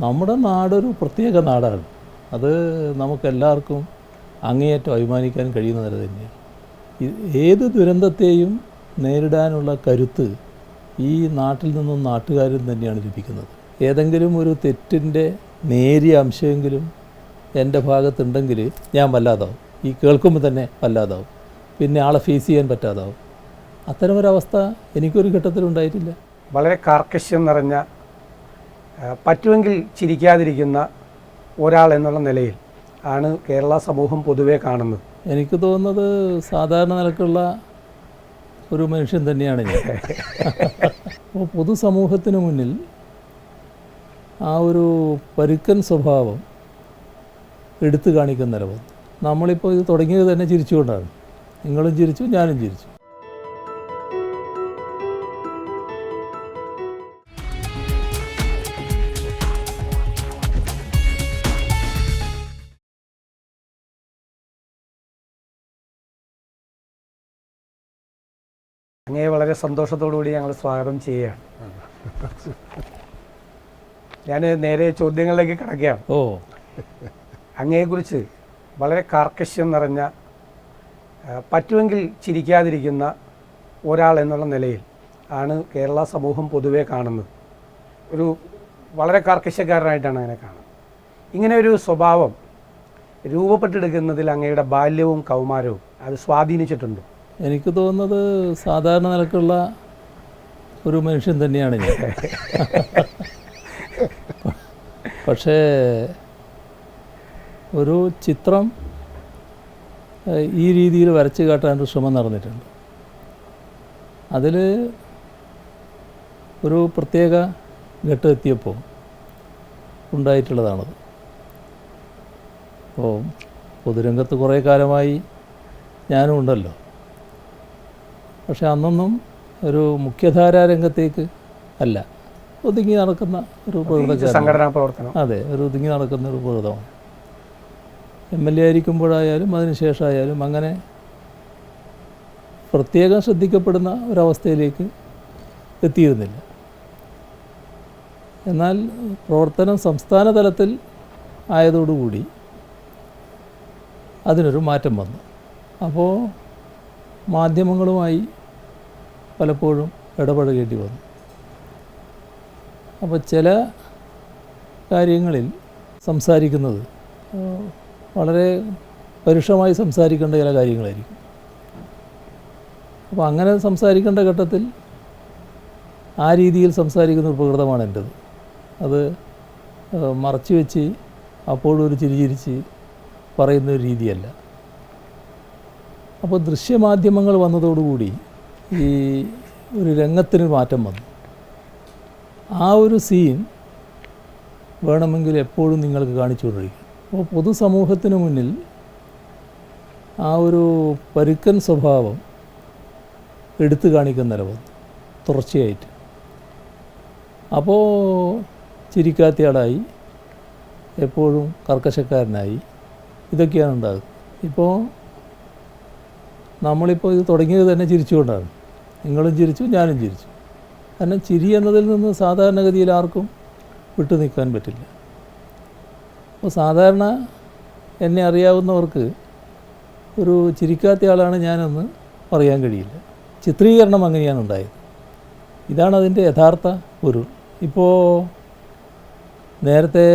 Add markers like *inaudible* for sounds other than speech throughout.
നമ്മുടെ നാടൊരു പ്രത്യേക നാടാണ്. അത് നമുക്കെല്ലാവർക്കും അങ്ങേയറ്റം അഭിമാനിക്കാൻ കഴിയുന്ന നില തന്നെയാണ്. ഏത് ദുരന്തത്തെയും നേരിടാനുള്ള കരുത്ത് ഈ നാട്ടിൽ നിന്നും നാട്ടുകാരിൽ തന്നെയാണ് ലഭിക്കുന്നത്. ഏതെങ്കിലും ഒരു തെറ്റിന്റെ നേരിയ അംശമെങ്കിലും എന്റെ ഭാഗത്തുണ്ടെങ്കിൽ ഞാൻ വല്ലാതാവും. ഈ കേൾക്കുമ്പോൾ തന്നെ വല്ലാതാവും. പിന്നെ ആളെ ഫേസ് ചെയ്യാൻ പറ്റാതാവും. അത്തരമൊരവസ്ഥ എനിക്കൊരു ഘട്ടത്തിലുണ്ടായിട്ടില്ല. വളരെ കാർക്കശ്യം നിറഞ്ഞ പറ്റുമെങ്കിൽ ചിരിക്കാതിരിക്കുന്ന ഒരാൾ എന്നുള്ള നിലയിൽ ആണ് കേരള സമൂഹം പൊതുവെ കാണുന്നത്. എനിക്ക് തോന്നുന്നത് സാധാരണ നിലക്കുള്ള ഒരു മനുഷ്യൻ തന്നെയാണ് ഞാൻ. *laughs* അപ്പോൾ പൊതുസമൂഹത്തിന് മുന്നിൽ ആ ഒരു പരുക്കൻ സ്വഭാവം എടുത്തു കാണിക്കുന്ന നിലവം നമ്മളിപ്പോൾ ഇത് തുടങ്ങിയത് തന്നെ ചിരിച്ചുകൊണ്ടാണ്. നിങ്ങളും ചിരിച്ചു ഞാനും ചിരിച്ചു. അങ്ങയെ വളരെ സന്തോഷത്തോടു കൂടി ഞങ്ങൾ സ്വാഗതം ചെയ്യുകയാണ്. ഞാൻ നേരെ ചോദ്യങ്ങളിലേക്ക് കിടക്കുകയാണ്. ഓ. അങ്ങയെക്കുറിച്ച് വളരെ കാർക്കശ്യം നിറഞ്ഞ പറ്റുമെങ്കിൽ ചിരിക്കാതിരിക്കുന്ന ഒരാൾ എന്നുള്ള നിലയിൽ ആണ് കേരള സമൂഹം പൊതുവെ കാണുന്നത്. ഒരു വളരെ കാർക്കശ്യക്കാരനായിട്ടാണ് അങ്ങനെ കാണുന്നത്. ഇങ്ങനെ ഒരു സ്വഭാവം രൂപപ്പെട്ടെടുക്കുന്നതിൽ അങ്ങയുടെ ബാല്യവും കൗമാരവും അത് സ്വാധീനിച്ചിട്ടുണ്ട്. എനിക്ക് തോന്നുന്നത് സാധാരണ നിലക്കുള്ള ഒരു മനുഷ്യൻ തന്നെയാണ് ഞാൻ. പക്ഷേ ഒരു ചിത്രം ഈ രീതിയിൽ വരച്ച് കാട്ടാനൊരു ശ്രമം നടന്നിട്ടുണ്ട്. അതിൽ ഒരു പ്രത്യേക ഘട്ടം എത്തിയപ്പോൾ ഉണ്ടായിട്ടുള്ളതാണത്. അപ്പോൾ പൊതുരംഗത്ത് കുറേ കാലമായി ഞാനും ഉണ്ടല്ലോ. പക്ഷെ അന്നൊന്നും ഒരു മുഖ്യധാരാ രംഗത്തേക്ക് അല്ല. ഒതുങ്ങി നടക്കുന്ന ഒരു സംഘടനാ പ്രവർത്തനം. അതെ ഒരു ഒതുങ്ങി നടക്കുന്ന ഒരു പ്രകൃതമാണ്. എം എൽ എ ആയിരിക്കുമ്പോഴായാലും അതിനുശേഷമായാലും അങ്ങനെ പ്രത്യേകം ശ്രദ്ധിക്കപ്പെടുന്ന ഒരവസ്ഥയിലേക്ക് എത്തിയിരുന്നില്ല. എന്നാൽ പ്രവർത്തനം സംസ്ഥാന തലത്തിൽ ആയതോടുകൂടി അതിനൊരു മാറ്റം വന്നു. അപ്പോൾ മാധ്യമങ്ങളുമായി പലപ്പോഴും ഇടപഴകേണ്ടി വന്നു. അപ്പോൾ ചില കാര്യങ്ങളിൽ സംസാരിക്കുന്നത് വളരെ പരുഷമായി സംസാരിക്കേണ്ട ചില കാര്യങ്ങളായിരിക്കും. അപ്പോൾ അങ്ങനെ സംസാരിക്കേണ്ട ഘട്ടത്തിൽ ആ രീതിയിൽ സംസാരിക്കുന്ന ഒരു പ്രകൃതമാണ് എന്റെത് അത് മറച്ചു വെച്ച് അപ്പോഴും ഒരു ചിരിചിരിച്ച് പറയുന്ന ഒരു രീതിയല്ല. അപ്പോൾ ദൃശ്യമാധ്യമങ്ങൾ വന്നതോടുകൂടി ഈ ഒരു രംഗത്തിന് മാറ്റം വന്നു. ആ ഒരു സീൻ വേണമെങ്കിൽ എപ്പോഴും നിങ്ങൾക്ക് കാണിച്ചു കൊണ്ടിരിക്കും അപ്പോൾ പൊതുസമൂഹത്തിന് മുന്നിൽ ആ ഒരു പരുക്കൻ സ്വഭാവം എടുത്തു കാണിക്കുന്ന നിലവാണ് തുടർച്ചയായിട്ട്. അപ്പോൾ ചിരിക്കാത്തയാളായി എപ്പോഴും കർക്കശക്കാരനായി. ഇതൊക്കെയാണ് ഉണ്ടാകുന്നത്. ഇപ്പോൾ നമ്മളിപ്പോൾ ഇത് തുടങ്ങിയത് തന്നെ ചിരിച്ചുകൊണ്ടാണ്. നിങ്ങളും ചിരിച്ചു ഞാനും ചിരിച്ചു. കാരണം ചിരി എന്നതിൽ നിന്ന് സാധാരണഗതിയിൽ ആർക്കും വിട്ടു നിൽക്കാൻ പറ്റില്ല. അപ്പോൾ സാധാരണ എന്നെ അറിയാവുന്നവർക്ക് ഒരു ചിരിക്കാത്ത ആളാണ് ഞാനെന്ന് പറയാൻ കഴിയില്ല. ചിത്രീകരണം അങ്ങനെയാണ് ഉണ്ടായത്. ഇതാണ് അതിന്റെ യഥാർത്ഥ പൊരുൾ ഇപ്പോൾ നേരത്തെ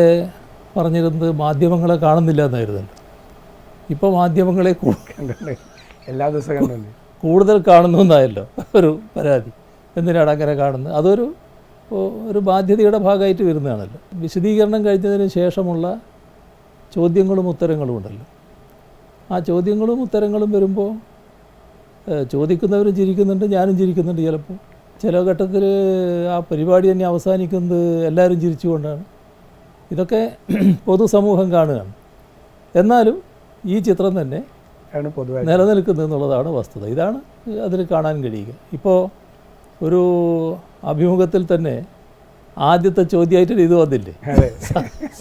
പറഞ്ഞിരുന്നത് മാധ്യമങ്ങളെ കാണുന്നില്ല എന്നായിരുന്നല്ലോ ഇപ്പോൾ മാധ്യമങ്ങളെ കൂടുതൽ എല്ലാ ദിവസവും കൂടുതൽ കാണുന്നു എന്നായല്ലോ. ഒരു പരാതി. എന്തിനാണ് അങ്ങനെ കാണുന്നത്? അതൊരു ഒരു ബാധ്യതയുടെ ഭാഗമായിട്ട് വരുന്നതാണല്ലോ. വിശദീകരണം കഴിഞ്ഞതിന് ശേഷമുള്ള ചോദ്യങ്ങളും ഉത്തരങ്ങളും ഉണ്ടല്ലോ. ആ ചോദ്യങ്ങളും ഉത്തരങ്ങളും വരുമ്പോൾ ചോദിക്കുന്നവരും ചിരിക്കുന്നുണ്ട് ഞാനും ചിരിക്കുന്നുണ്ട് ചിലപ്പോൾ ചില ഘട്ടത്തിൽ ആ പരിപാടി തന്നെ അവസാനിക്കുന്നത് എല്ലാവരും ചിരിച്ചുകൊണ്ടാണ്. ഇതൊക്കെ *clears throat* പൊതുസമൂഹം കാണുകയാണ്. എന്നാലും ഈ ചിത്രം തന്നെ ആണ് പൊതുവായി നിലനിൽക്കുന്നത് എന്നുള്ളതാണ് വസ്തുത. ഇതാണ് അതിൽ കാണാൻ കഴിയുക. ഇപ്പോൾ ഒരു അഭിമുഖത്തിൽ തന്നെ ആദ്യത്തെ ചോദ്യമായിട്ട് ഇത് വന്നില്ലേ?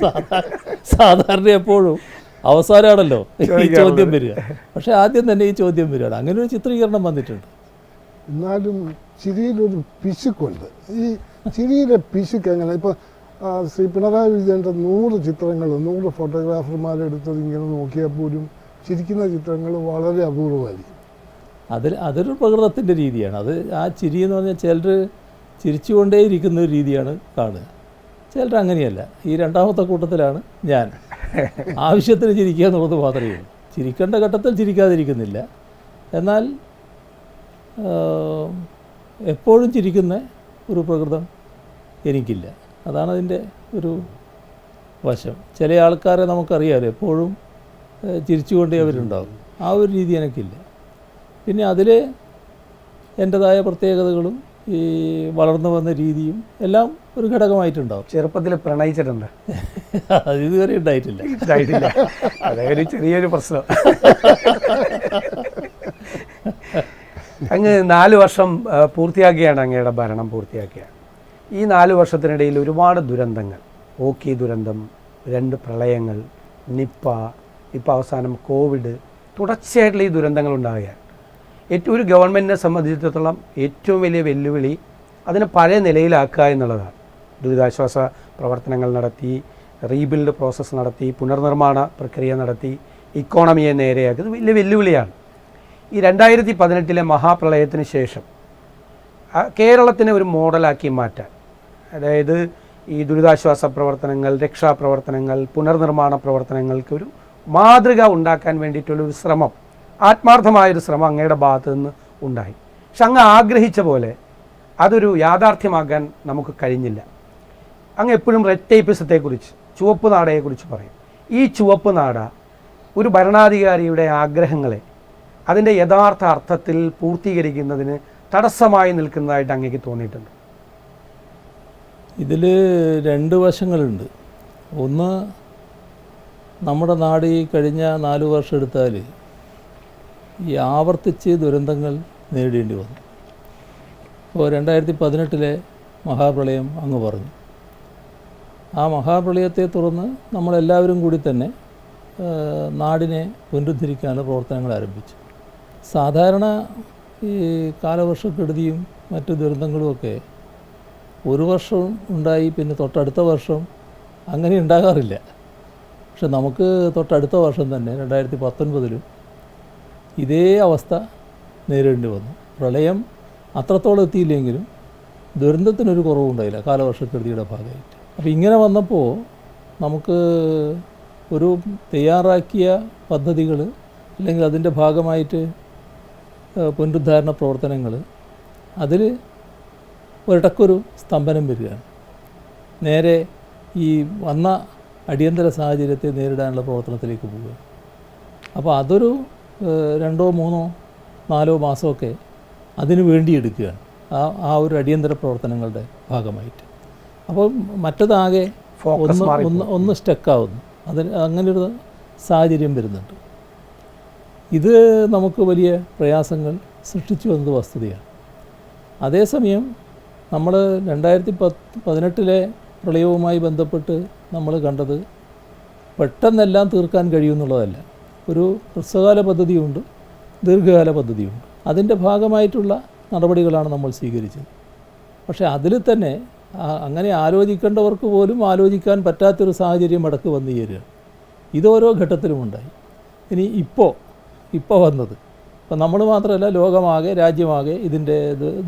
സാധാരണ സാധാരണ എപ്പോഴും അവസാനമാണല്ലോ ഈ ചോദ്യം വരിക. പക്ഷേ ആദ്യം തന്നെ ഈ ചോദ്യം വരികയാണ്. അങ്ങനെ ഒരു ചിത്രീകരണം വന്നിട്ടുണ്ട്. എന്നാലും ചിരിയിലൊരു പിശുക്കുണ്ട്. ഈ ചിരിയിലെ പിശുക്ക് എങ്ങനെ? ഇപ്പോൾ ശ്രീ പിണറായി വിജയന്റെ നൂറ് ചിത്രങ്ങൾ നൂറ് ഫോട്ടോഗ്രാഫർമാരെടുത്തത് ഇങ്ങനെ നോക്കിയാൽ പോലും ചിരിക്കുന്ന ചിത്രങ്ങൾ വളരെ അപൂർവമായിരിക്കും. അതിൽ അതൊരു പ്രകൃതത്തിന്റെ രീതിയാണ്. അത് ആ ചിരി എന്ന് പറഞ്ഞാൽ ചിലർ ചിരിച്ചുകൊണ്ടേയിരിക്കുന്ന ഒരു രീതിയാണ് കാണുക. ചിലർ അങ്ങനെയല്ല. ഈ രണ്ടാമത്തെ കൂട്ടത്തിലാണ് ഞാൻ. ആവശ്യത്തിന് ചിരിക്കുക എന്നുള്ളത് മാത്രമേ ഉള്ളൂ. ചിരിക്കേണ്ട ഘട്ടത്തിൽ ചിരിക്കാതിരിക്കുന്നില്ല. എന്നാൽ എപ്പോഴും ചിരിക്കുന്ന ഒരു പ്രകൃതം എനിക്കില്ല. അതാണ് അതിന്റെ ഒരു വശം. ചില ആൾക്കാരെ നമുക്കറിയാമല്ലോ എപ്പോഴും ചിരിച്ചുകൊണ്ടേ അവരുണ്ടാവും. ആ ഒരു രീതി എനിക്കില്ല. പിന്നെ അതിൽ എന്റെതായ പ്രത്യേകതകളും ഈ വളർന്നു വന്ന രീതിയും എല്ലാം ഒരു ഘടകമായിട്ടുണ്ടാവും. ചെറുപ്പത്തിൽ പ്രണയിച്ചിട്ടുണ്ട്. *laughs* അത് ഇതുവരെ ഉണ്ടായിട്ടില്ല. ഉണ്ടായിട്ടില്ല. അതൊരു ചെറിയൊരു പ്രശ്നം. അങ്ങ് നാല് വർഷം പൂർത്തിയാക്കിയാണ് അങ്ങയുടെ ഭരണം പൂർത്തിയാക്കിയ ഈ നാല് വർഷത്തിനിടയിൽ ഒരുപാട് ദുരന്തങ്ങൾ. ഓക്കി ദുരന്തം രണ്ട് പ്രളയങ്ങൾ നിപ്പ ഇപ്പം അവസാനം കോവിഡ് തുടർച്ചയായിട്ടുള്ള ഈ ദുരന്തങ്ങൾ ഉണ്ടാകുകയാണ് ഏറ്റവും ഒരു ഗവൺമെന്റിനെ സംബന്ധിച്ചിടത്തോളം ഏറ്റവും വലിയ വെല്ലുവിളി അതിനെ പഴയ നിലയിലാക്കുക എന്നുള്ളതാണ്. ദുരിതാശ്വാസ പ്രവർത്തനങ്ങൾ നടത്തി റീബിൽഡ് പ്രോസസ്സ് നടത്തി പുനർനിർമ്മാണ പ്രക്രിയ നടത്തി ഇക്കോണമിയെ നേരെയാക്കി. ഇത് വലിയ വെല്ലുവിളിയാണ്. ഈ രണ്ടായിരത്തി പതിനെട്ടിലെ മഹാപ്രളയത്തിന് ശേഷം കേരളത്തിനെ ഒരു മോഡലാക്കി മാറ്റാൻ അതായത് ഈ ദുരിതാശ്വാസ പ്രവർത്തനങ്ങൾ രക്ഷാപ്രവർത്തനങ്ങൾ പുനർനിർമ്മാണ പ്രവർത്തനങ്ങൾക്ക് ഒരു മാതൃക ഉണ്ടാക്കാൻ വേണ്ടിയിട്ടുള്ള ഒരു ശ്രമം ആത്മാർത്ഥമായൊരു ശ്രമം അങ്ങയുടെ ഭാഗത്ത് നിന്ന് ഉണ്ടായി. പക്ഷെ അങ്ങ് ആഗ്രഹിച്ച പോലെ അതൊരു യാഥാർത്ഥ്യമാക്കാൻ നമുക്ക് കഴിഞ്ഞില്ല. അങ്ങ് എപ്പോഴും റെഡ് ടേപ്പിസത്തെക്കുറിച്ച് ചുവപ്പ് നാടയെക്കുറിച്ച് പറയും. ഈ ചുവപ്പ് നാട ഒരു ഭരണാധികാരിയുടെ ആഗ്രഹങ്ങളെ അതിന്റെ യഥാർത്ഥ അർത്ഥത്തിൽ പൂർത്തീകരിക്കുന്നതിന് തടസ്സമായി നിൽക്കുന്നതായിട്ട് അങ്ങേക്ക് തോന്നിയിട്ടുണ്ട്. ഇതിൽ രണ്ട് വശങ്ങളുണ്ട്. ഒന്ന് നമ്മുടെ നാട് ഈ കഴിഞ്ഞ നാലു വർഷം എടുത്താൽ ഈ ആവർത്തിച്ച് ദുരന്തങ്ങൾ നേരിടേണ്ടി വന്നു. ഇപ്പോൾ രണ്ടായിരത്തി പതിനെട്ടിലെ മഹാപ്രളയം അങ്ങ് പറഞ്ഞു. ആ മഹാപ്രളയത്തെ തുടർന്ന് നമ്മളെല്ലാവരും കൂടി തന്നെ നാടിനെ പുനരുദ്ധരിക്കാനുള്ള പ്രവർത്തനങ്ങൾ ആരംഭിച്ചു. സാധാരണ ഈ കാലവർഷക്കെടുതിയും മറ്റു ദുരന്തങ്ങളുമൊക്കെ ഒരു വർഷം ഉണ്ടായി പിന്നെ തൊട്ടടുത്ത വർഷം അങ്ങനെ ഉണ്ടാകാറില്ല. പക്ഷെ നമുക്ക് തൊട്ടടുത്ത വർഷം തന്നെ രണ്ടായിരത്തി പത്തൊൻപതിലും ഇതേ അവസ്ഥ നേരിടേണ്ടി വന്നു. പ്രളയം അത്രത്തോളം എത്തിയില്ലെങ്കിലും ദുരന്തത്തിനൊരു കുറവുണ്ടായില്ല കാലവർഷക്കെടുതിയുടെ ഭാഗമായിട്ട്. അപ്പോൾ ഇങ്ങനെ വന്നപ്പോൾ നമുക്ക് ഒരു തയ്യാറാക്കിയ പദ്ധതികൾ അല്ലെങ്കിൽ അതിന്റെ ഭാഗമായിട്ട് പുനരുദ്ധാരണ പ്രവർത്തനങ്ങൾ അതിൽ ഒരിടക്കൊരു സ്തംഭനം വരികയാണ്. നേരെ ഈ വന്ന അടിയന്തര സാഹചര്യത്തെ നേരിടാനുള്ള പ്രവർത്തനത്തിലേക്ക് പോവുക. അപ്പോൾ അതൊരു രണ്ടോ മൂന്നോ നാലോ മാസമൊക്കെ അതിനു വേണ്ടി എടുക്കുകയാണ് ആ ആ ഒരു അടിയന്തര പ്രവർത്തനങ്ങളുടെ ഭാഗമായിട്ട്. അപ്പോൾ മറ്റതാകെ ഒന്ന് ഒന്ന് ഒന്ന് സ്റ്റക്കാവുന്നു. അതിന് അങ്ങനൊരു സാഹചര്യം വരുന്നുണ്ട്. ഇത് നമുക്ക് വലിയ പ്രയാസങ്ങൾ സൃഷ്ടിച്ചു വന്നത് വസ്തുതയാണ്. അതേസമയം നമ്മൾ രണ്ടായിരത്തി പത്ത് പതിനെട്ടിലെ പ്രളയവുമായി ബന്ധപ്പെട്ട് നമ്മൾ കണ്ടത് പെട്ടെന്നെല്ലാം തീർക്കാൻ കഴിയുമെന്നുള്ളതല്ല ഒരു ഹ്രസ്വകാല പദ്ധതിയുണ്ട് ദീർഘകാല പദ്ധതിയുണ്ട്. അതിന്റെ ഭാഗമായിട്ടുള്ള നടപടികളാണ് നമ്മൾ സ്വീകരിച്ചത്. പക്ഷേ അതിൽ തന്നെ അങ്ങനെ ആലോചിക്കേണ്ടവർക്ക് പോലും ആലോചിക്കാൻ പറ്റാത്തൊരു സാഹചര്യം ഇടയ്ക്ക് വന്നു ചേരുക ഇതോരോ ഓരോ ഘട്ടത്തിലും ഉണ്ടായി. ഇനി ഇപ്പോൾ ഇപ്പോൾ വന്നത്. ഇപ്പം നമ്മൾ മാത്രമല്ല ലോകമാകെ രാജ്യമാകെ ഇതിന്റെ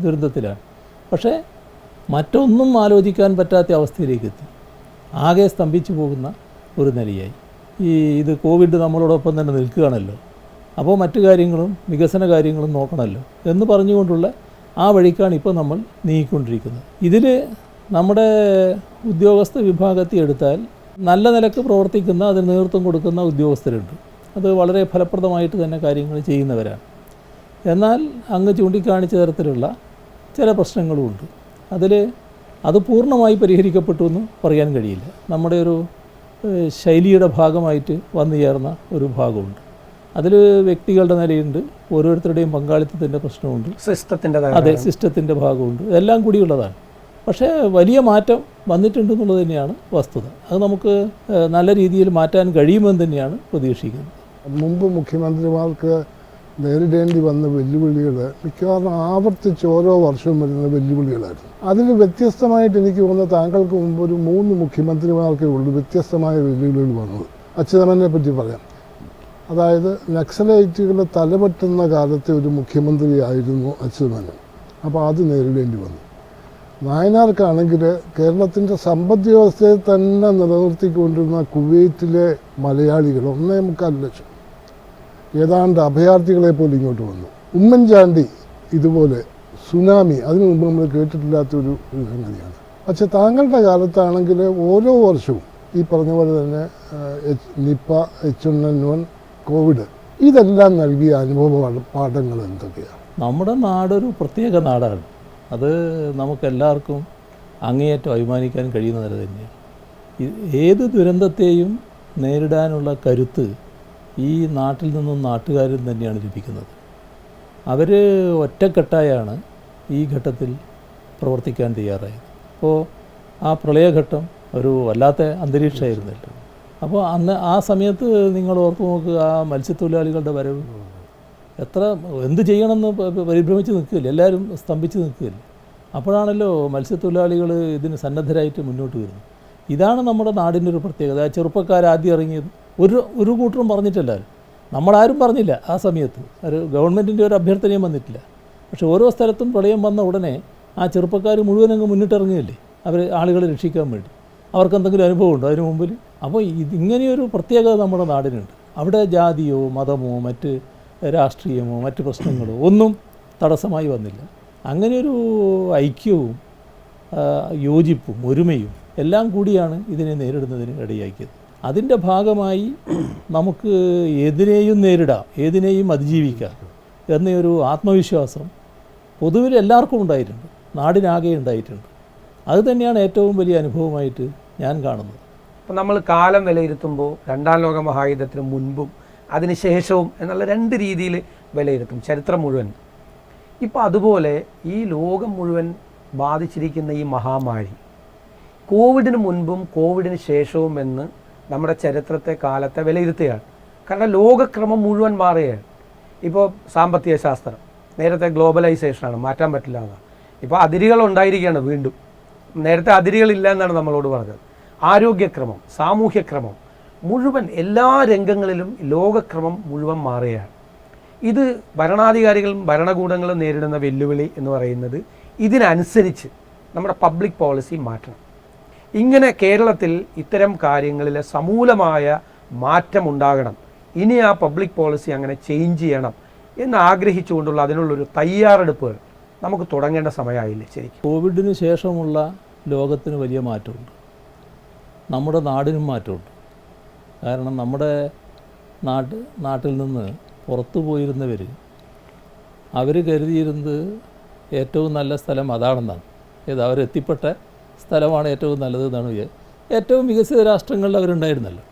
ദുരന്തത്തിലാണ്. പക്ഷേ മറ്റൊന്നും ആലോചിക്കാൻ പറ്റാത്ത അവസ്ഥയിലേക്ക് എത്തി. ആകെ സ്തംഭിച്ചു പോകുന്ന ഒരു നിലയായി. ഈ ഇത് കോവിഡ് നമ്മളോടൊപ്പം തന്നെ നിൽക്കുകയാണല്ലോ. അപ്പോൾ മറ്റു കാര്യങ്ങളും വികസന കാര്യങ്ങളും നോക്കണമല്ലോ എന്ന് പറഞ്ഞുകൊണ്ടുള്ള ആ വഴിക്കാണ് ഇപ്പോൾ നമ്മൾ നീങ്ങിക്കൊണ്ടിരിക്കുന്നത്. ഇതിൽ നമ്മുടെ ഉദ്യോഗസ്ഥ വിഭാഗത്തെ എടുത്താൽ നല്ല നിലയ്ക്ക് പ്രവർത്തിക്കുന്ന അതിന് നേതൃത്വം കൊടുക്കുന്ന ഉദ്യോഗസ്ഥരുണ്ട്. അത് വളരെ ഫലപ്രദമായിട്ട് തന്നെ കാര്യങ്ങൾ ചെയ്യുന്നവരാണ്. എന്നാൽ അങ്ങ് ചൂണ്ടിക്കാണിച്ച തരത്തിലുള്ള ചില പ്രശ്നങ്ങളുമുണ്ട്. അതിൽ അത് പൂർണമായി പരിഹരിക്കപ്പെട്ടു എന്ന് പറയാൻ കഴിയില്ല. നമ്മുടെ ഒരു ശൈലിയുടെ ഭാഗമായിട്ട് വന്നു ചേർന്ന ഒരു ഭാഗമുണ്ട്. അതിൽ വ്യക്തികളുടെ നിലയുണ്ട് ഓരോരുത്തരുടെയും പങ്കാളിത്തത്തിന്റെ പ്രശ്നമുണ്ട്. സിസ്റ്റത്തിന്റെ അതെ സിസ്റ്റത്തിന്റെ ഭാഗമുണ്ട്. ഇതെല്ലാം കൂടിയുള്ളതാണ് പക്ഷേ വലിയ മാറ്റം വന്നിട്ടുണ്ട് വന്നിട്ടുണ്ടെന്നുള്ളത് തന്നെയാണ് വസ്തുത. അത് നമുക്ക് നല്ല രീതിയിൽ മാറ്റാൻ കഴിയുമെന്ന് തന്നെയാണ് പ്രതീക്ഷിക്കുന്നത്. മുമ്പ് മുഖ്യമന്ത്രിമാർക്ക് നേരിടേണ്ടി വന്ന വെല്ലുവിളികൾ മിക്കവാറും ആവർത്തിച്ച് ഓരോ വർഷവും വരുന്ന വെല്ലുവിളികളായിരുന്നു. അതിൽ വ്യത്യസ്തമായിട്ട് എനിക്ക് തോന്നുന്നത് താങ്കൾക്ക് മുമ്പ് ഒരു മൂന്ന് മുഖ്യമന്ത്രിമാർക്കേ ഉള്ളൂ വ്യത്യസ്തമായ വെല്ലുവിളികൾ വന്നത്. അച്യുതമനെ പറ്റി പറയാം. അതായത് നക്സലൈറ്റുകൾ തലപറ്റുന്ന കാലത്തെ ഒരു മുഖ്യമന്ത്രിയായിരുന്നു അച്യുതമനൻ. അപ്പോൾ അത് നേരിടേണ്ടി വന്നു. നായനാർക്കാണെങ്കിൽ കേരളത്തിന്റെ സമ്പദ് വ്യവസ്ഥയെ തന്നെ നിലനിർത്തിക്കൊണ്ടിരുന്ന കുവൈറ്റിലെ മലയാളികൾ ഒന്നേ മുക്കാൽ ലക്ഷം. ഏതാണ്ട് അഭയാർത്ഥികളെ പോലെ ഇങ്ങോട്ട് വന്നു. ഉമ്മൻചാണ്ടി ഇതുപോലെ സുനാമി അതിനു മുമ്പ് നമ്മൾ കേട്ടിട്ടില്ലാത്ത ഒരു സംഗതിയാണ്. പക്ഷെ താങ്കളുടെ കാലത്താണെങ്കിൽ ഓരോ വർഷവും ഈ പറഞ്ഞ പോലെ തന്നെ Nipah H N one Covid ഇതെല്ലാം നൽകിയ അനുഭവ പാഠ- പാഠങ്ങൾ എന്തൊക്കെയാണ്? നമ്മുടെ നാടൊരു പ്രത്യേക നാടാണ്. അത് നമുക്കെല്ലാവർക്കും അങ്ങേയറ്റം അഭിമാനിക്കാൻ കഴിയുന്ന നില തന്നെയാണ്. ഏത് ദുരന്തത്തെയും നേരിടാനുള്ള കരുത്ത് ഈ നാട്ടിൽ നിന്നും നാട്ടുകാരും തന്നെയാണ് ലഭിക്കുന്നത് അവർ ഒറ്റക്കെട്ടായാണ് ഈ ഘട്ടത്തിൽ പ്രവർത്തിക്കാൻ തയ്യാറായത്. അപ്പോൾ ആ പ്രളയഘട്ടം ഒരു വല്ലാത്ത അന്തരീക്ഷമായിരുന്നില്ല. അപ്പോൾ അന്ന് ആ സമയത്ത് നിങ്ങൾ ഓർത്ത് നോക്കുക ആ മത്സ്യത്തൊഴിലാളികളുടെ വരവ് എത്ര എന്ത് ചെയ്യണമെന്ന് പരിഭ്രമിച്ച് നിൽക്കില്ല എല്ലാവരും സ്തംഭിച്ച് നിൽക്കില്ല അപ്പോഴാണല്ലോ മത്സ്യത്തൊഴിലാളികൾ ഇതിന് സന്നദ്ധരായിട്ട് മുന്നോട്ട് വരുന്നത്. ഇതാണ് നമ്മുടെ നാടിന്റെ ഒരു പ്രത്യേകത. ചെറുപ്പക്കാർ ആദ്യം ഇറങ്ങിയത് ഒരു ഒരു കൂട്ടരും പറഞ്ഞിട്ടില്ല. നമ്മളാരും പറഞ്ഞില്ല ആ സമയത്ത്. ഒരു ഗവൺമെന്റിന്റെ ഒരു അഭ്യർത്ഥനയും വന്നിട്ടില്ല. പക്ഷേ ഓരോ സ്ഥലത്തും പ്രളയം വന്ന ഉടനെ ആ ചെറുപ്പക്കാർ മുഴുവൻ അങ്ങ് മുന്നിട്ടിറങ്ങുകയല്ലേ? അവർ ആളുകളെ രക്ഷിക്കാൻ വേണ്ടി. അവർക്ക് എന്തെങ്കിലും അനുഭവം ഉണ്ടോ അതിന് മുമ്പിൽ? അപ്പോൾ ഇതിങ്ങനെയൊരു പ്രത്യേകത നമ്മുടെ നാടിനുണ്ട്. അവിടെ ജാതിയോ മതമോ മറ്റ് രാഷ്ട്രീയമോ മറ്റ് പ്രശ്നങ്ങളോ ഒന്നും തടസ്സമായി വന്നില്ല. അങ്ങനെയൊരു ഐക്യവും യോജിപ്പും ഒരുമയും എല്ലാം കൂടിയാണ് ഇതിനെ നേരിടുന്നതിന് ഇടയാക്കിയത്. അതിന്റെ ഭാഗമായി നമുക്ക് എതിരെയും നേരിടാം ഏതിനെയും അതിജീവിക്കാം എന്നൊരു ആത്മവിശ്വാസം പൊതുവിൽ എല്ലാവർക്കും ഉണ്ടായിട്ടുണ്ട് നാടിനാകെ ഉണ്ടായിട്ടുണ്ട്. അത് തന്നെയാണ് ഏറ്റവും വലിയ അനുഭവമായിട്ട് ഞാൻ കാണുന്നത്. അപ്പം നമ്മൾ കാലം വിലയിരുത്തുമ്പോൾ രണ്ടാം ലോക മഹായുദ്ധത്തിന് മുൻപും അതിനുശേഷവും എന്നുള്ള രണ്ട് രീതിയിൽ വിലയിരുത്തും ചരിത്രം മുഴുവൻ. ഇപ്പം അതുപോലെ ഈ ലോകം മുഴുവൻ ബാധിച്ചിരിക്കുന്ന ഈ മഹാമാരി കോവിഡിന് മുൻപും കോവിഡിന് ശേഷവും എന്ന് നമ്മുടെ ചരിത്രത്തെ കാലത്തെ വിലയിരുത്തുകയാണ്. കാരണം ലോകക്രമം മുഴുവൻ മാറുകയാണ്. ഇപ്പോൾ സാമ്പത്തിക ശാസ്ത്രം നേരത്തെ ഗ്ലോബലൈസേഷനാണ് മാറ്റാൻ പറ്റില്ല എന്നാണ് ഇപ്പോൾ അതിരുകൾ ഉണ്ടായിരിക്കുകയാണ് വീണ്ടും. നേരത്തെ അതിരുകളില്ല എന്നാണ് നമ്മളോട് പറഞ്ഞത്. ആരോഗ്യക്രമം സാമൂഹ്യക്രമം മുഴുവൻ എല്ലാ രംഗങ്ങളിലും ലോകക്രമം മുഴുവൻ മാറുകയാണ്. ഇത് ഭരണാധികാരികളും ഭരണകൂടങ്ങളും നേരിടുന്ന വെല്ലുവിളി എന്ന് പറയുന്നത് ഇതിനനുസരിച്ച് നമ്മുടെ പബ്ലിക് പോളിസി മാറ്റണം. ഇങ്ങനെ കേരളത്തിൽ ഇത്തരം കാര്യങ്ങളിൽ സമൂലമായ മാറ്റം ഉണ്ടാകണം ഇനി ആ പബ്ലിക് പോളിസി അങ്ങനെ ചേഞ്ച് ചെയ്യണം എന്ന് ആഗ്രഹിച്ചുകൊണ്ടുള്ള അതിനുള്ളൊരു തയ്യാറെടുപ്പുകൾ നമുക്ക് തുടങ്ങേണ്ട സമയമായില്ലേ ശരിക്കും? കോവിഡിന് ശേഷമുള്ള ലോകത്തിന് വലിയ മാറ്റമുണ്ട്. നമ്മുടെ നാടിനും മാറ്റമുണ്ട്. കാരണം നമ്മുടെ നാട്ട് നാട്ടിൽ നിന്ന് പുറത്തു പോയിരുന്നവർ അവർ കരുതിയിരുന്നത് ഏറ്റവും നല്ല സ്ഥലം അതാണെന്നാണ്. ഏത് അവരെത്തിപ്പെട്ട സ്ഥലമാണ് ഏറ്റവും നല്ലതെന്നാണ് എന്നാണ് വിചാ- ഏറ്റവും വികസിത രാഷ്ട്രങ്ങളിൽ അവരുണ്ടായിരുന്നല്ലോ.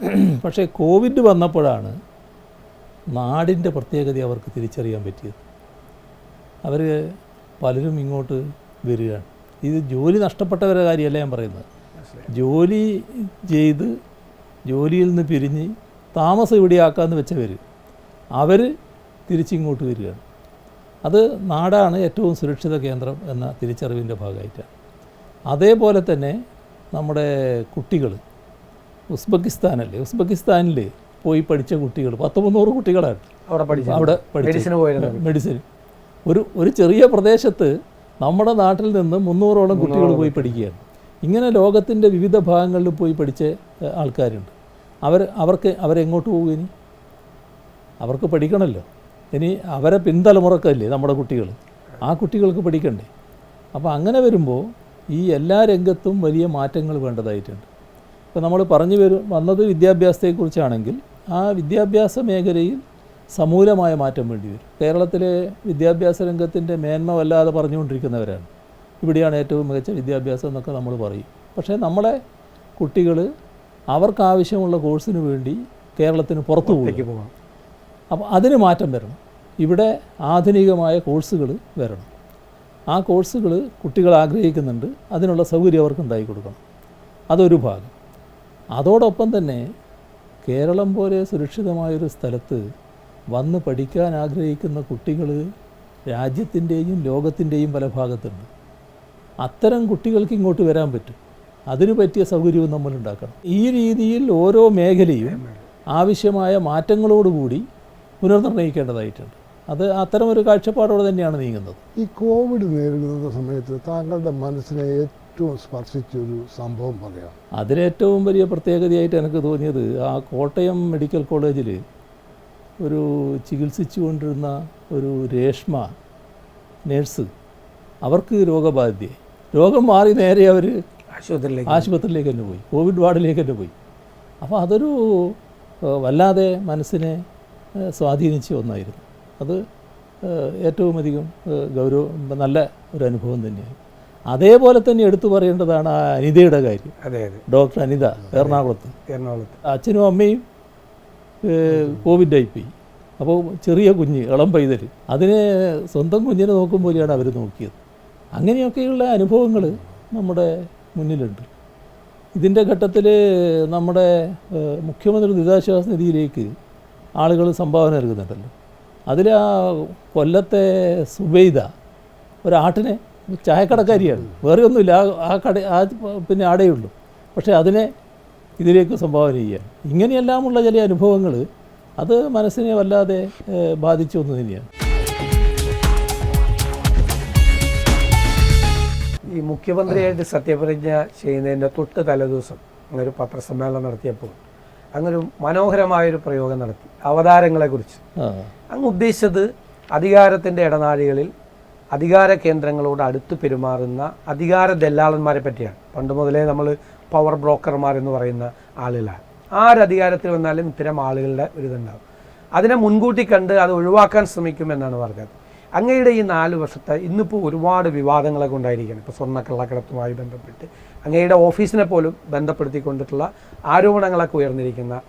*clears throat* പക്ഷേ കോവിഡ് വന്നപ്പോഴാണ് നാടിന്റെ പ്രത്യേകത അവർക്ക് തിരിച്ചറിയാൻ പറ്റിയത്. അവർ പലരും ഇങ്ങോട്ട് വരികയാണ്. ഇത് ജോലി നഷ്ടപ്പെട്ടവരുടെ കാര്യമല്ല ഞാൻ പറയുന്നത്. ജോലി ചെയ്ത് ജോലിയിൽ നിന്ന് പിരിഞ്ഞ് താമസം ഇവിടെയാക്കാമെന്ന് വെച്ചവർ അവർ തിരിച്ചിങ്ങോട്ട് വരികയാണ്. അത് നാടാണ് ഏറ്റവും സുരക്ഷിത കേന്ദ്രം എന്ന തിരിച്ചറിവിന്റെ ഭാഗമായിട്ടാണ്. അതേപോലെ തന്നെ നമ്മുടെ കുട്ടികൾ ഉസ്ബെക്കിസ്ഥാനല്ലേ ഉസ്ബെക്കിസ്ഥാനിൽ പോയി പഠിച്ച കുട്ടികൾ പത്ത് മുന്നൂറ് കുട്ടികളാണ്. അവിടെ പഠിച്ചു. അവിടെ പഠിച്ചു മെഡിസിൻ ഒരു ഒരു ചെറിയ പ്രദേശത്ത് നമ്മുടെ നാട്ടിൽ നിന്ന് മുന്നൂറോളം കുട്ടികൾ പോയി പഠിക്കുകയാണ്. ഇങ്ങനെ ലോകത്തിന്റെ വിവിധ ഭാഗങ്ങളിൽ പോയി പഠിച്ച ആൾക്കാരുണ്ട്. അവർ അവർക്ക് അവരെങ്ങോട്ട് പോകും ഇനി? അവർക്ക് പഠിക്കണമല്ലോ. ഇനി അവരെ പിൻതലമുറക്കല്ലേ നമ്മുടെ കുട്ടികൾ. ആ കുട്ടികൾക്ക് പഠിക്കണ്ടേ? അപ്പോൾ അങ്ങനെ വരുമ്പോൾ ഈ എല്ലാ രംഗത്തും വലിയ മാറ്റങ്ങൾ വേണ്ടതായിട്ടുണ്ട്. ഇപ്പോൾ നമ്മൾ പറഞ്ഞു വരും വന്നത് വിദ്യാഭ്യാസത്തെക്കുറിച്ചാണെങ്കിൽ ആ വിദ്യാഭ്യാസ മേഖലയിൽ സമൂലമായ മാറ്റം വേണ്ടി വരും. കേരളത്തിലെ വിദ്യാഭ്യാസ രംഗത്തിന്റെ മേന്മ വല്ലാതെ പറഞ്ഞുകൊണ്ടിരിക്കുന്നവരാണ്. ഇവിടെയാണ് ഏറ്റവും മികച്ച വിദ്യാഭ്യാസം എന്നൊക്കെ നമ്മൾ പറയും. പക്ഷേ നമ്മളെ കുട്ടികൾ അവർക്കാവശ്യമുള്ള കോഴ്സിന് വേണ്ടി കേരളത്തിന് പുറത്തു പോകും പോകാം അപ്പോൾ അതിന് മാറ്റം വരണം. ഇവിടെ ആധുനികമായ കോഴ്സുകൾ വരണം. ആ കോഴ്സുകൾ കുട്ടികൾ ആഗ്രഹിക്കുന്നുണ്ട്. അതിനുള്ള സൗകര്യം അവർക്ക് ഉണ്ടാക്കി കൊടുക്കണം? അതൊരു ഭാഗം. അതോടൊപ്പം തന്നെ കേരളം പോലെ സുരക്ഷിതമായൊരു സ്ഥലത്ത് വന്ന് പഠിക്കാൻ ആഗ്രഹിക്കുന്ന കുട്ടികൾ രാജ്യത്തിന്റെയും ലോകത്തിന്റെയും പല ഭാഗത്തുണ്ട്. അത്തരം കുട്ടികൾക്ക് ഇങ്ങോട്ട് വരാൻ പറ്റും. അതിനു പറ്റിയ സൗകര്യവും നമ്മൾ ഉണ്ടാക്കണം. ഈ രീതിയിൽ ഓരോ മേഖലയും ആവശ്യമായ മാറ്റങ്ങളോടുകൂടി പുനർനിർണയിക്കേണ്ടതായിട്ടുണ്ട് അത് അത്തരം ഒരു കാഴ്ചപ്പാടോടെ തന്നെയാണ് നീങ്ങുന്നത്. ഈ കോവിഡ് നേരിടുന്ന സമയത്ത് താങ്കളുടെ മനസ്സിനെ ഏറ്റവും സ്പർശിച്ച ഒരു സംഭവം പറയാം. അതിലേറ്റവും വലിയ പ്രത്യേകതയായിട്ട് എനിക്ക് തോന്നിയത് ആ കോട്ടയം മെഡിക്കൽ കോളേജിൽ ഒരു ചികിത്സിച്ചു കൊണ്ടിരുന്ന ഒരു രേഷ്മ നേഴ്സ് അവർക്ക് രോഗബാധിതയായി. രോഗം മാറി നേരെ അവർ ആശുപത്രിയിലേക്ക്. ആശുപത്രിയിലേക്ക് തന്നെ പോയി. കോവിഡ് വാർഡിലേക്ക് തന്നെ പോയി. അപ്പോൾ അതൊരു വല്ലാതെ മനസ്സിനെ സ്വാധീനിച്ച ഒന്നായിരുന്നു. അത് ഏറ്റവും അധികം ഗൗരവം നല്ല ഒരു അനുഭവം തന്നെയാണ് അതേപോലെ തന്നെ എടുത്തു പറയേണ്ടതാണ് ആ അനിതയുടെ കാര്യം. അതെ അതെ. ഡോക്ടർ അനിത എറണാകുളത്ത്. എറണാകുളത്ത്. അച്ഛനും അമ്മയും കോവിഡ് ആയിപ്പോയി അപ്പോൾ ചെറിയ കുഞ്ഞ് ഇളം പൈതൽ അതിനെ സ്വന്തം കുഞ്ഞിനെ നോക്കും പോലെയാണ് അവർ നോക്കിയത്. അങ്ങനെയൊക്കെയുള്ള അനുഭവങ്ങൾ നമ്മുടെ മുന്നിലുണ്ട്. ഇതിന്റെ ഘട്ടത്തിൽ നമ്മുടെ മുഖ്യമന്ത്രി ദുരിതാശ്വാസ നിധിയിലേക്ക് ആളുകൾ സംഭാവന നൽകുന്നുണ്ടല്ലോ. അതിൽ ആ കൊല്ലത്തെ സുബൈദ ഒരാട്ടിനെ ചായക്കടക്കാരിയാണ്. വേറെ ഒന്നുമില്ല. ആ ആ കട ആ പിന്നെ ആടെയുള്ളൂ. പക്ഷേ അതിനെ ഇതിലേക്ക് സംഭാവന ചെയ്യുക ഇങ്ങനെയെല്ലാമുള്ള ചില അനുഭവങ്ങൾ അത് മനസ്സിനെ വല്ലാതെ ബാധിച്ചു ഒന്ന് തന്നെയാണ്. ഈ മുഖ്യമന്ത്രിയായിട്ട് സത്യപ്രതിജ്ഞ ചെയ്യുന്നതിന്റെ തൊട്ട് തലേദിവസം ഒരു പത്രസമ്മേളനം നടത്തിയപ്പോൾ അങ്ങൊരു മനോഹരമായൊരു പ്രയോഗം നടത്തി. അവതാരങ്ങളെക്കുറിച്ച്. അങ്ങ് ഉദ്ദേശിച്ചത് അധികാരത്തിന്റെ ഇടനാഴികളിൽ അധികാര കേന്ദ്രങ്ങളോട് അടുത്ത് പെരുമാറുന്ന അധികാര ദല്ലാളന്മാരെ പറ്റിയാണ്. പണ്ട് മുതലേ നമ്മൾ പവർ ബ്രോക്കർമാർ എന്ന് പറയുന്ന ആളുകളാണ്. ആരധികാരത്തിൽ വന്നാലും ഇത്തരം ആളുകളുടെ ഒരു ഇതുണ്ടാവും അതിനെ മുൻകൂട്ടി കണ്ട് അത് ഒഴിവാക്കാൻ ശ്രമിക്കുമെന്നാണ് പറഞ്ഞത്. അങ്ങയുടെ ഈ നാല് വർഷത്തെ ഇന്നിപ്പോൾ ഒരുപാട് വിവാദങ്ങളൊക്കെ ഉണ്ടായിരിക്കുകയാണ് ഇപ്പോൾ സ്വർണക്കള്ളക്കടത്തുമായി ബന്ധപ്പെട്ട് അങ്ങയുടെ ഓഫീസിനെ പോലും ബന്ധപ്പെടുത്തിക്കൊണ്ടിട്ടുള്ള ആരോപണങ്ങളൊക്കെ ഉയർന്നിരിക്കുന്ന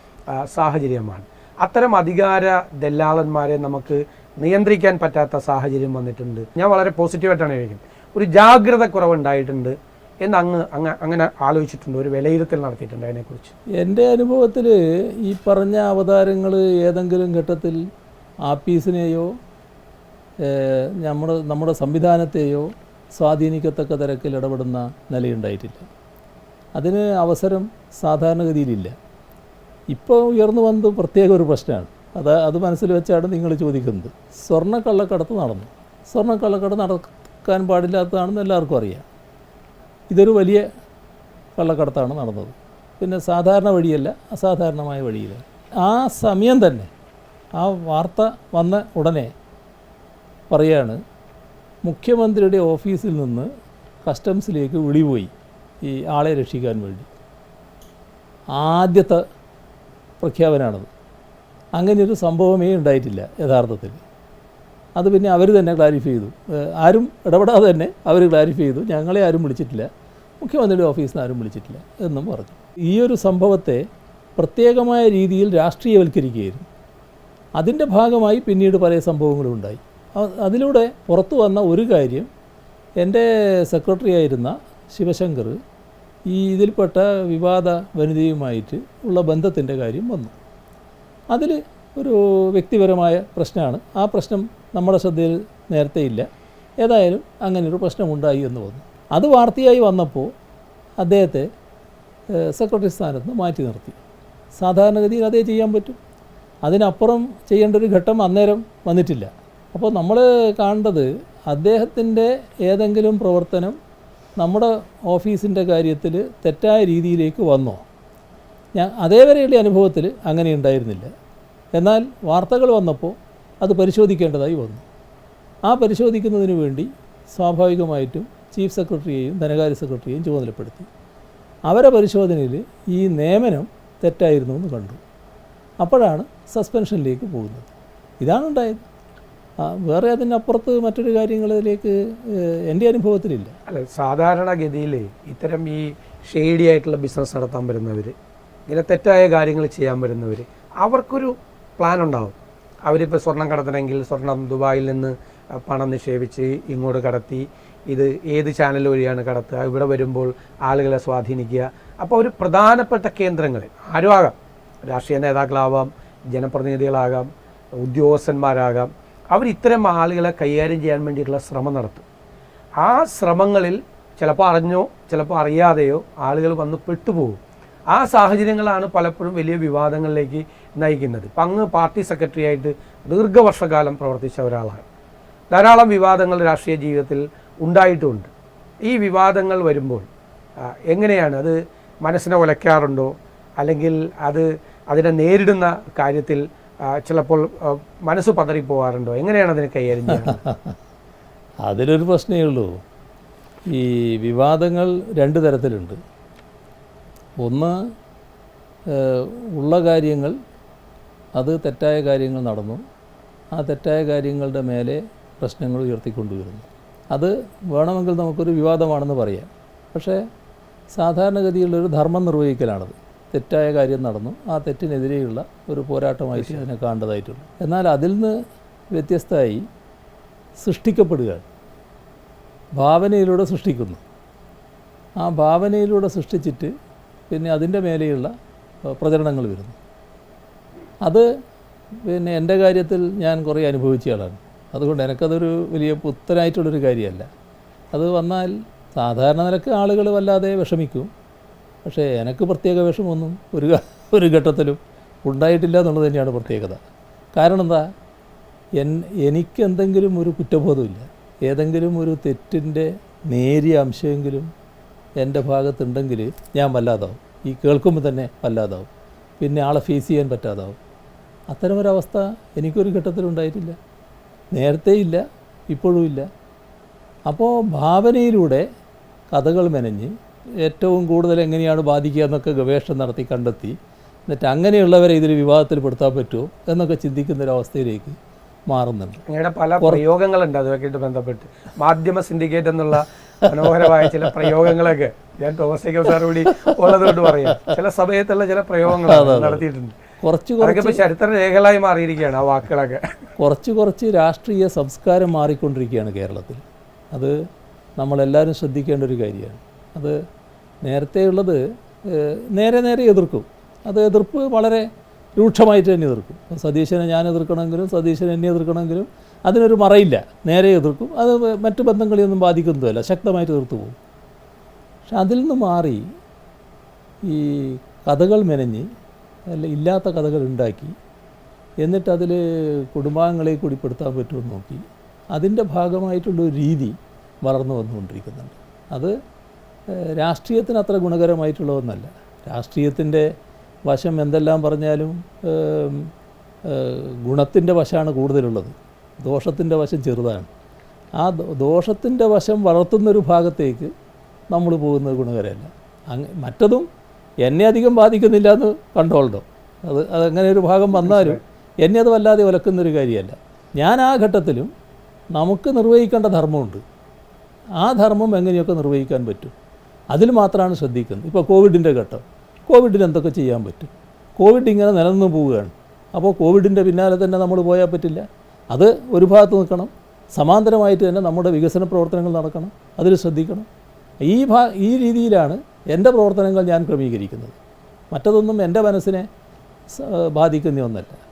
സാഹചര്യമാണ്. അത്തരം അധികാര ദല്ലാളന്മാരെ നമുക്ക് നിയന്ത്രിക്കാൻ പറ്റാത്ത സാഹചര്യം വന്നിട്ടുണ്ട്. ഞാൻ വളരെ പോസിറ്റീവായിട്ടാണ് ചോദിക്കുന്നത് ഒരു ജാഗ്രത കുറവുണ്ടായിട്ടുണ്ട് എന്ന് അങ്ങ് അങ്ങ് അങ്ങനെ ആലോചിച്ചിട്ടുണ്ട്. ഒരു വിലയിരുത്തൽ നടത്തിയിട്ടുണ്ട് അതിനെക്കുറിച്ച്. എന്റെ അനുഭവത്തിൽ ഈ പറഞ്ഞ അവതാരങ്ങൾ ഏതെങ്കിലും ഘട്ടത്തിൽ ആപ്പീസിനെയോ നമ്മുടെ നമ്മുടെ സംവിധാനത്തെയോ സ്വാധീനിക്കത്തക്ക തരത്തിൽ ഇടപെടുന്ന നിലയുണ്ടായിട്ടില്ല. അതിന് അവസരം സാധാരണഗതിയിലില്ല. ഇപ്പോൾ ഉയർന്നു വന്നത് പ്രത്യേക ഒരു പ്രശ്നമാണ്. അത് അത് മനസ്സിൽ വെച്ചാണ് നിങ്ങൾ ചോദിക്കുന്നത്. സ്വർണക്കള്ളക്കടത്ത് നടന്നു. സ്വർണക്കള്ളക്കടത്ത് നടക്കാൻ പാടില്ലാത്തതാണെന്ന് എല്ലാവർക്കും അറിയാം. ഇതൊരു വലിയ കള്ളക്കടത്താണ് നടന്നത്. പിന്നെ സാധാരണ വഴിയല്ല അസാധാരണമായ വഴിയല്ല ആ സമയം തന്നെ ആ വാർത്ത വന്ന ഉടനെ പറയാണ് മുഖ്യമന്ത്രിയുടെ ഓഫീസിൽ നിന്ന് കസ്റ്റംസിലേക്ക് വിളിപോയി ഈ ആളെ രക്ഷിക്കാൻ വേണ്ടി. ആദ്യത്തെ പ്രഖ്യാപനമാണത്. അങ്ങനെയൊരു സംഭവമേ ഉണ്ടായിട്ടില്ല യഥാർത്ഥത്തിൽ. അത് പിന്നെ അവർ തന്നെ ക്ലാരിഫൈ ചെയ്തു. ആരും ഇടപെടാതെ തന്നെ അവർ ക്ലാരിഫൈ ചെയ്തു. ഞങ്ങളെ ആരും വിളിച്ചിട്ടില്ല. മുഖ്യമന്ത്രിയുടെ ഓഫീസിൽ നിന്ന് ആരും വിളിച്ചിട്ടില്ല എന്നും പറഞ്ഞു. ഈ ഒരു സംഭവത്തെ പ്രത്യേകമായ രീതിയിൽ രാഷ്ട്രീയവൽക്കരിക്കുകയായിരുന്നു. അതിന്റെ ഭാഗമായി പിന്നീട് പല സംഭവങ്ങളും ഉണ്ടായി. അതിലൂടെ പുറത്തു വന്ന ഒരു കാര്യം എന്റെ സെക്രട്ടറി ആയിരുന്ന ശിവശങ്കർ ഈ ഇതിൽപ്പെട്ട വിവാദ വനിതയുമായിട്ട് ഉള്ള ബന്ധത്തിന്റെ കാര്യം വന്നു. അതിൽ ഒരു വ്യക്തിപരമായ പ്രശ്നമാണ്. ആ പ്രശ്നം നമ്മുടെ ശ്രദ്ധയിൽ നേരത്തെ ഇല്ല. ഏതായാലും അങ്ങനെയൊരു പ്രശ്നമുണ്ടായി എന്ന് വന്നു. അത് വാർത്തയായി വന്നപ്പോൾ അദ്ദേഹത്തെ സെക്രട്ടറി സ്ഥാനത്ത് നിന്ന് മാറ്റി നിർത്തി. സാധാരണഗതിയിൽ അതേ ചെയ്യാൻ പറ്റും. അതിനപ്പുറം ചെയ്യേണ്ട ഒരു ഘട്ടം അന്നേരം വന്നിട്ടില്ല. അപ്പോൾ നമ്മൾ കാണേണ്ടത് അദ്ദേഹത്തിന്റെ ഏതെങ്കിലും പ്രവർത്തനം നമ്മുടെ ഓഫീസിന്റെ കാര്യത്തിൽ തെറ്റായ രീതിയിലേക്ക് വന്നോ? ഞാൻ അതേവരെയുള്ള അനുഭവത്തിൽ അങ്ങനെ ഉണ്ടായിരുന്നില്ല. എന്നാൽ വാർത്തകൾ വന്നപ്പോൾ അത് പരിശോധിക്കേണ്ടതായി വന്നു. ആ പരിശോധിക്കുന്നതിന് വേണ്ടി സ്വാഭാവികമായിട്ടും ചീഫ് സെക്രട്ടറിയെയും ധനകാര്യ സെക്രട്ടറിയെയും ചുമതലപ്പെടുത്തി. അവരെ പരിശോധനയിൽ ഈ നിയമനം തെറ്റായിരുന്നു എന്ന് കണ്ടു. അപ്പോഴാണ് സസ്പെൻഷനിലേക്ക് പോകുന്നത്. ഇതാണ് ഉണ്ടായത് വേറെ അതിനപ്പുറത്ത് മറ്റൊരു കാര്യങ്ങളിലേക്ക് എന്റെ അനുഭവത്തിലില്ല. അല്ല സാധാരണഗതിയിൽ ഇത്തരം ഈ ഷെയ്ഡി ആയിട്ടുള്ള ബിസിനസ് നടത്താൻ വരുന്നവർ ഇങ്ങനെ തെറ്റായ കാര്യങ്ങൾ ചെയ്യാൻ വരുന്നവർ അവർക്കൊരു പ്ലാൻ ഉണ്ടാവും അവരിപ്പോൾ സ്വർണം കടത്തണമെങ്കിൽ സ്വർണം ദുബായിൽ നിന്ന് പണം നിക്ഷേപിച്ച് ഇങ്ങോട്ട് കടത്തി ഇത് ഏത് ചാനൽ വഴിയാണ് കടത്തുക ഇവിടെ വരുമ്പോൾ ആളുകളെ സ്വാധീനിക്കുക. അപ്പോൾ ഒരു പ്രധാനപ്പെട്ട കേന്ദ്രങ്ങൾ ആരും ആകാം രാഷ്ട്രീയ നേതാക്കളാവാം ജനപ്രതിനിധികളാകാം ഉദ്യോഗസ്ഥന്മാരാകാം. അവർ ഇത്തരം ആളുകളെ കൈകാര്യം ചെയ്യാൻ വേണ്ടിയിട്ടുള്ള ശ്രമം നടത്തും. ആ ശ്രമങ്ങളിൽ ചിലപ്പോൾ അറിഞ്ഞോ ചിലപ്പോൾ അറിയാതെയോ ആളുകൾ വന്ന് പെട്ടുപോകും. ആ സാഹചര്യങ്ങളാണ് പലപ്പോഴും വലിയ വിവാദങ്ങളിലേക്ക് നയിക്കുന്നത്. ഇപ്പം അങ്ങ് പാർട്ടി സെക്രട്ടറി ആയിട്ട് ദീർഘവർഷകാലം പ്രവർത്തിച്ച ഒരാളാണ്. ധാരാളം വിവാദങ്ങൾ രാഷ്ട്രീയ ജീവിതത്തിൽ ഉണ്ടായിട്ടുമുണ്ട് ഈ വിവാദങ്ങൾ വരുമ്പോൾ എങ്ങനെയാണ് അത് മനസ്സിനെ ഉലയ്ക്കാറുണ്ടോ അല്ലെങ്കിൽ അത് അതിനെ നേരിടുന്ന കാര്യത്തിൽ ചിലപ്പോൾ മനസ്സ് പതറിപ്പോവാറുണ്ടോ? എങ്ങനെയാണ് അതിനെ കൈകാര്യം *laughs* അതിലൊരു പ്രശ്നമേ ഉള്ളൂ. ഈ വിവാദങ്ങൾ രണ്ട് തരത്തിലുണ്ട്. ഒന്ന് ഉള്ള കാര്യങ്ങൾ അത് തെറ്റായ കാര്യങ്ങൾ നടന്നു. ആ തെറ്റായ കാര്യങ്ങളുടെ മേലെ പ്രശ്നങ്ങൾ ഉയർത്തിക്കൊണ്ടുവരുന്നു. അത് വേണമെങ്കിൽ നമുക്കൊരു വിവാദമാണെന്ന് പറയാം. പക്ഷേ സാധാരണഗതിയിലുള്ളൊരു ധർമ്മം നിർവഹിക്കലാണത്. തെറ്റായ കാര്യം നടന്നു. ആ തെറ്റിനെതിരെയുള്ള ഒരു പോരാട്ടമായിട്ട് അതിനെ കാണേണ്ടതായിട്ടുള്ളൂ എന്നാൽ അതിൽ നിന്ന് വ്യത്യസ്തമായി സൃഷ്ടിക്കപ്പെടുക ഭാവനയിലൂടെ സൃഷ്ടിക്കുന്നു. ആ ഭാവനയിലൂടെ സൃഷ്ടിച്ചിട്ട് പിന്നെ അതിന്റെ മേലെയുള്ള പ്രചരണങ്ങൾ വരുന്നു. അത് പിന്നെ എന്റെ കാര്യത്തിൽ ഞാൻ കുറേ അനുഭവിച്ച ആളാണ്. അതുകൊണ്ട് എനിക്കതൊരു വലിയ പുത്തനായിട്ടുള്ളൊരു കാര്യമല്ല. അത് വന്നാൽ സാധാരണ നിലയ്ക്ക് ആളുകൾ വല്ലാതെ വിഷമിക്കും. പക്ഷേ എനിക്ക് പ്രത്യേക വിഷമമൊന്നും ഒരു ഒരു ഘട്ടത്തിലും ഉണ്ടായിട്ടില്ല എന്നുള്ളത് തന്നെയാണ് പ്രത്യേകത. കാരണം എന്താ? എൻ എനിക്കെന്തെങ്കിലും ഒരു കുറ്റബോധമില്ല. ഏതെങ്കിലും ഒരു തെറ്റിന്റെ നേരിയ അംശമെങ്കിലും എന്റെ ഭാഗത്തുണ്ടെങ്കിൽ ഞാൻ വല്ലാതാവും. ഈ കേൾക്കുമ്പോൾ തന്നെ വല്ലാതാവും. പിന്നെ ആളെ ഫേസ് ചെയ്യാൻ പറ്റാതാവും. അത്തരമൊരവസ്ഥ എനിക്കൊരു ഘട്ടത്തിലുണ്ടായിട്ടില്ല നേരത്തെ ഇല്ല ഇപ്പോഴും ഇല്ല. അപ്പോൾ ഭാവനയിലൂടെ കഥകൾ മെനഞ്ഞ് ഏറ്റവും കൂടുതൽ എങ്ങനെയാണ് ബാധിക്കുക എന്നൊക്കെ ഗവേഷണം നടത്തി കണ്ടെത്തി. എന്നിട്ട് അങ്ങനെയുള്ളവരെ ഇതിൽ വിവാഹത്തിൽ പെടുത്താൻ പറ്റുമോ എന്നൊക്കെ ചിന്തിക്കുന്ന ഒരു അവസ്ഥയിലേക്ക് മാറുന്നുണ്ട്. അങ്ങയുടെ പല പ്രയോഗങ്ങളുണ്ട് അതുമായിട്ട് ബന്ധപ്പെട്ട്. മാധ്യമ സിൻഡിക്കേറ്റ് എന്നുള്ള മനോഹരമായ ചില പ്രയോഗങ്ങളൊക്കെ ഞാൻ തോമസ് കൂടി ഉള്ളതുകൊണ്ട് പറയാം. ചില സമയത്തുള്ള ചില പ്രയോഗങ്ങൾ നടത്തിയിട്ടുണ്ട്. കുറച്ച് കുറച്ച് ചരിത്ര രേഖകളായി മാറിയിരിക്കുകയാണ് ആ വാക്കുകളൊക്കെ. കുറച്ച് കുറച്ച് രാഷ്ട്രീയ സംസ്കാരം മാറിക്കൊണ്ടിരിക്കുകയാണ് കേരളത്തിൽ. അത് നമ്മളെല്ലാവരും ശ്രദ്ധിക്കേണ്ട ഒരു കാര്യമാണ്. അത് നേരത്തെയുള്ളത് നേരെ നേരെ എതിർക്കും. അത് എതിർപ്പ് വളരെ രൂക്ഷമായിട്ട് തന്നെ എതിർക്കും. സതീശനെ ഞാൻ എതിർക്കണമെങ്കിലും സതീശൻ എന്നെ എതിർക്കണമെങ്കിലും അതിനൊരു മറയില്ല. നേരെ എതിർക്കും. അത് മറ്റു ബന്ധങ്ങളെയൊന്നും ബാധിക്കുന്നതല്ല. ശക്തമായിട്ട് എതിർത്ത് പോകും. പക്ഷെ അതിൽ നിന്ന് മാറി ഈ കഥകൾ മെനഞ്ഞ് അല്ല ഇല്ലാത്ത കഥകൾ ഉണ്ടാക്കി എന്നിട്ട് അതിൽ കുടുംബാംഗങ്ങളെ കൂടി പെടുത്താൻ പറ്റുമെന്ന് നോക്കി അതിന്റെ ഭാഗമായിട്ടുള്ളൊരു രീതി വളർന്നു വന്നുകൊണ്ടിരിക്കുന്നുണ്ട്. അത് രാഷ്ട്രീയത്തിന് അത്ര ഗുണകരമായിട്ടുള്ള ഒന്നല്ല. രാഷ്ട്രീയത്തിന്റെ വശം എന്തെല്ലാം പറഞ്ഞാലും ഗുണത്തിന്റെ വശമാണ് കൂടുതലുള്ളത്. ദോഷത്തിന്റെ വശം ചെറുതാണ്. ആ ദോഷത്തിന്റെ വശം വളർത്തുന്നൊരു ഭാഗത്തേക്ക് നമ്മൾ പോകുന്നത് ഗുണകരമല്ല. അങ്ങ് മറ്റതും എന്നെ അധികം ബാധിക്കുന്നില്ല എന്ന് കണ്ടോളണം. അത് അതങ്ങനെ ഒരു ഭാഗം വന്നാലും എന്നെ അത് വല്ലാതെ ഒലക്കുന്നൊരു കാര്യമല്ല. ഞാൻ ആ ഘട്ടത്തിലും നമുക്ക് നിർവഹിക്കേണ്ട ധർമ്മമുണ്ട്. ആ ധർമ്മം എങ്ങനെയൊക്കെ നിർവഹിക്കാൻ പറ്റും? അതിൽ മാത്രമാണ് ശ്രദ്ധിക്കുന്നത്. ഇപ്പോൾ കോവിഡിന്റെ ഘട്ടം. കോവിഡിന് എന്തൊക്കെ ചെയ്യാൻ പറ്റും? കോവിഡ് ഇങ്ങനെ നിലനിന്ന് പോവുകയാണ്. അപ്പോൾ കോവിഡിന്റെ പിന്നാലെ തന്നെ നമ്മൾ പോയാൽ പറ്റില്ല. അത് ഒരു ഭാഗത്ത് നിൽക്കണം. സമാന്തരമായിട്ട് തന്നെ നമ്മുടെ വികസന പ്രവർത്തനങ്ങൾ നടക്കണം. അതിൽ ശ്രദ്ധിക്കണം. ഈ ഭാ ഈ രീതിയിലാണ് എന്റെ പ്രവർത്തനങ്ങൾ ഞാൻ ക്രമീകരിക്കുന്നത്. മറ്റതൊന്നും എന്റെ മനസ്സിനെ ബാധിക്കുന്ന ഒന്നല്ല.